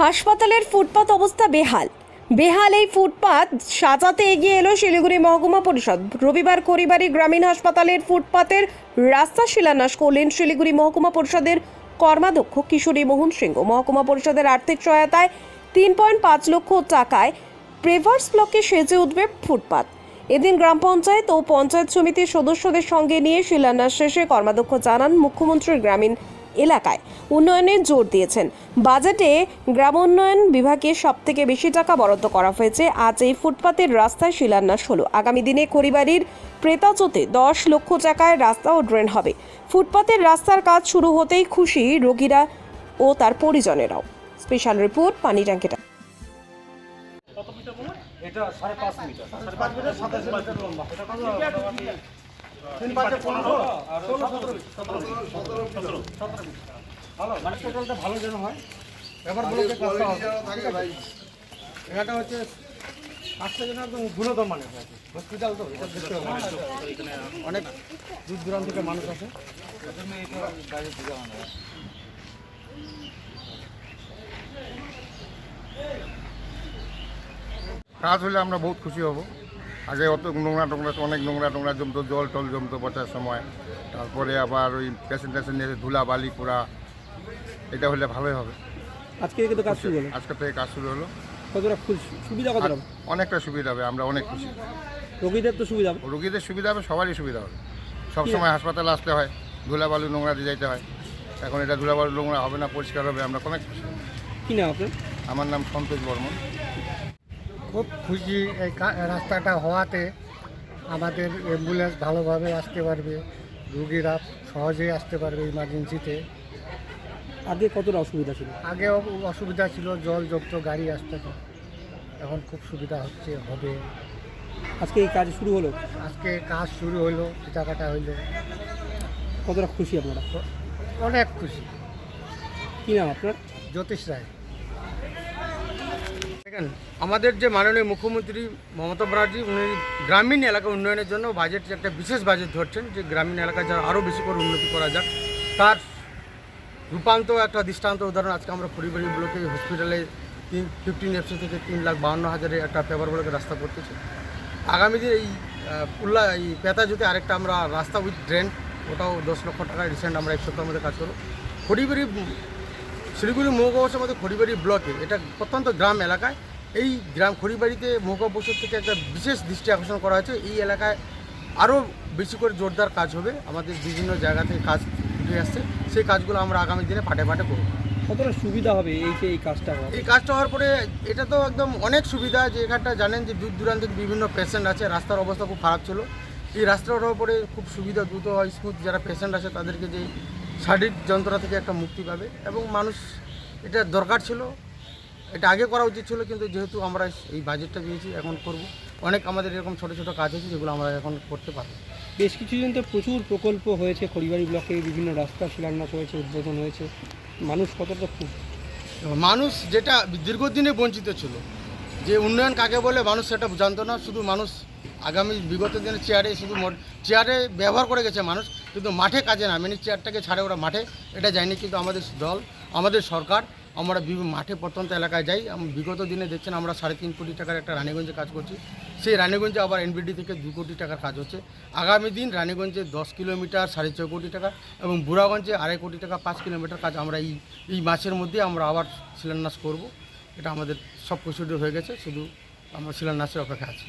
হাসপাতালের ফুটপাত অবস্থা বেহাল। বেহাল এই ফুটপাত সাজাতে এগিয়ে এলো শিলিগুড়ি মহকুমা পরিষদ। রবিবার করিবারি গ্রামীণ হাসপাতালের ফুটপাতের রাস্তা শিলান্যাস করলেন শিলিগুড়ি মহকুমা পরিষদের কর্মাধ্যক্ষ কিশোরী মোহন সিংহ। মহকুমা পরিষদের আর্থিক সহায়তায় তিন পয়েন্ট পাঁচ লক্ষ টাকায় প্রেভার্স ব্লকে সেজে উঠবে ফুটপাত। এদিন গ্রাম পঞ্চায়েত ও পঞ্চায়েত সমিতির সদস্যদের সঙ্গে নিয়ে শিলান্যাস শেষে কর্মাধ্যক্ষ জানান মুখ্যমন্ত্রীর গ্রামীণ এলাকায় উন্নয়নে জোর দিয়েছেন। বাজেটে গ্রামোন্নয়ন বিভাগে সব থেকে বেশি টাকা বরাদ্দ করা হয়েছে। আজ এই ফুটপাতের রাস্তায় শিলান্যাস হলো। আগামী দিনে খড়িবাড়ির প্রেতাচোতে দশ লক্ষ টাকায় রাস্তা ও ড্রেন হবে। ফুটপাতের রাস্তার কাজ শুরু হতেই খুশি রোগীরা ও তার পরিজনেরাও। স্পেশাল রিপোর্ট, পানি ট্যাঙ্কিটা এটা সাড়ে পাঁচ মিটার। সাড়ে পাঁচ মিটার, সাতাশ মিটার লম্বা। এটা মানে ভালো যেন হয় এটা হচ্ছে যেন একদম গুণত মানে হসপিটাল তো অনেক দূর দূরান্ত থেকে মানুষ আছে কাজ হলে আমরা বহুত খুশি হব। আগে অত নোংরা টোংরা অনেক নোংরা টোংরা জমতো জল টল জমতো বসার সময়। তারপরে আবার ওই পেশেন্ট টেশেন্ট নিয়ে ধুলা বালি পোড়া এটা হলে ভালোই হবে। আজকে থেকে তো কাজ শুরু হলো? আজকে থেকে কাজ শুরু হলো। কতটা খুশি সুবিধা কতটা? অনেকটা সুবিধা হবে আমরা অনেক খুশি। রোগীদের তো সুবিধা হবে। রোগীদের সুবিধা হবে সবারই সুবিধা হবে। সব সময় হাসপাতালে আসতে হয় ধুলা বালু নোংরা দিয়ে যাইতে হয়। এখন এটা ধুলা বালু নোংরা হবে না পরিষ্কার হবে আমরা অনেক খুশি। কি নাম আপনার? আমার নাম সন্তোষ বর্মন। খুব খুশি এই রাস্তাটা হওয়াতে আমাদের অ্যাম্বুলেন্স ভালোভাবে আসতে পারবে রুগীরা সহজেই আসতে পারবে ইমার্জেন্সিতে আগে কতটা অসুবিধা ছিল? আগে অসুবিধা ছিল জল জমতো গাড়ি আসতে। এখন খুব সুবিধা হচ্ছে হবে। আজকে এই কাজ শুরু হলো? আজকে কাজ শুরু হলো কাটা হইল। কতটা খুশি আপনারা? অনেক খুশি। কি নাম আপনার? জ্যোতিষ রায়। দেখেন, আমাদের যে মাননীয় মুখ্যমন্ত্রী মমতা ব্যানার্জি, উনি গ্রামীণ এলাকা উন্নয়নের জন্য বাজেট একটা বিশেষ বাজেট ধরছেন যে গ্রামীণ এলাকায় যারা আরও বেশি করে উন্নতি করা যাক, তার রূপান্তর একটা দৃষ্টান্ত উদাহরণ আজকে আমরা পরিবারী ব্লকে হসপিটালে তিন ফিফটিন এফসি থেকে তিন লাখ বাহান্ন হাজারে একটা পেপার ব্লকে রাস্তা করতেছে। আগামী দিন এই উল্লা, এই পেতা যদি আরেকটা আমরা রাস্তা উইথ ড্রেন ওটাও দশ লক্ষ টাকা রিসেন্ট আমরা এক সপ্তাহের মধ্যে কাজ করব। খড়িবাড়ি শিলিগুড়ি মহকুমার আমাদের খড়িবাড়ি ব্লকে এটা প্রত্যন্ত গ্রাম এলাকায় এই গ্রাম খড়িবাড়িতে মহকুমা পরিষদ থেকে একটা বিশেষ দৃষ্টি আকর্ষণ করা হয়েছে। এই এলাকায় আরও বেশি করে জোরদার কাজ হবে আমাদের বিভিন্ন জায়গা থেকে কাজ উঠে আসছে। সেই কাজগুলো আমরা আগামী দিনে ফাটে পাটে করব। কতটা সুবিধা হবে এই যে এই কাজটা এই কাজটা হওয়ার পরে এটা তো একদম অনেক সুবিধা যে এখানটা জানেন যে দূর দূরান্তে বিভিন্ন পেশেন্ট আছে রাস্তার অবস্থা খুব খারাপ ছিল। এই রাস্তাটা হওয়ার পরে খুব সুবিধা দ্রুত হয় স্মুথ যারা পেশেন্ট আছে তাদেরকে যে শারীরিক যন্ত্রণা থেকে একটা মুক্তি পাবে এবং মানুষ এটা দরকার ছিল এটা আগে করা উচিত ছিল কিন্তু যেহেতু আমরা এই বাজেটটা দিয়েছি এখন করব। অনেক আমাদের এরকম ছোটো ছোটো কাজ আছে যেগুলো আমরা এখন করতে পারব। বেশ কিছুদিন তো প্রচুর প্রকল্প হয়েছে খড়িবাড়ি ব্লকে বিভিন্ন রাস্তা শিলান্যাস হয়েছে উদ্বোধন হয়েছে। মানুষ কতটা খুব? মানুষ যেটা দীর্ঘদিনে বঞ্চিত ছিল যে উন্নয়ন কাকে বলে মানুষ সেটা জানতো না শুধু মানুষ আগামী বিগত দিনে চেয়ারে শুধু চেয়ারে ব্যবহার করে গেছে মানুষ। কিন্তু মাঠে কাজে না মানে চেয়ারটাকে ছাড়ে ওরা মাঠে, এটা যায়নি কিন্তু আমাদের দল, আমাদের সরকার, আমরা মাঠে প্রত্যন্ত এলাকায় যাই। বিগত দিনে দেখছেন আমরা সাড়ে তিন কোটি টাকার একটা রানীগঞ্জে কাজ করছি। সেই রানীগঞ্জে আবার এনবিডি থেকে দু কোটি টাকার কাজ হচ্ছে। আগামী দিন রানীগঞ্জে দশ কিলোমিটার সাড়ে ছয় কোটি টাকা এবং বুড়াগঞ্জে আড়াই কোটি টাকা পাঁচ কিলোমিটার কাজ আমরা এই এই মাসের মধ্যে আমরা আবার শিলান্যাস করব। এটা আমাদের সব প্রসিডিওর হয়ে গেছে, শুধু আমরা শিলান্যাসের অপেক্ষা আছি।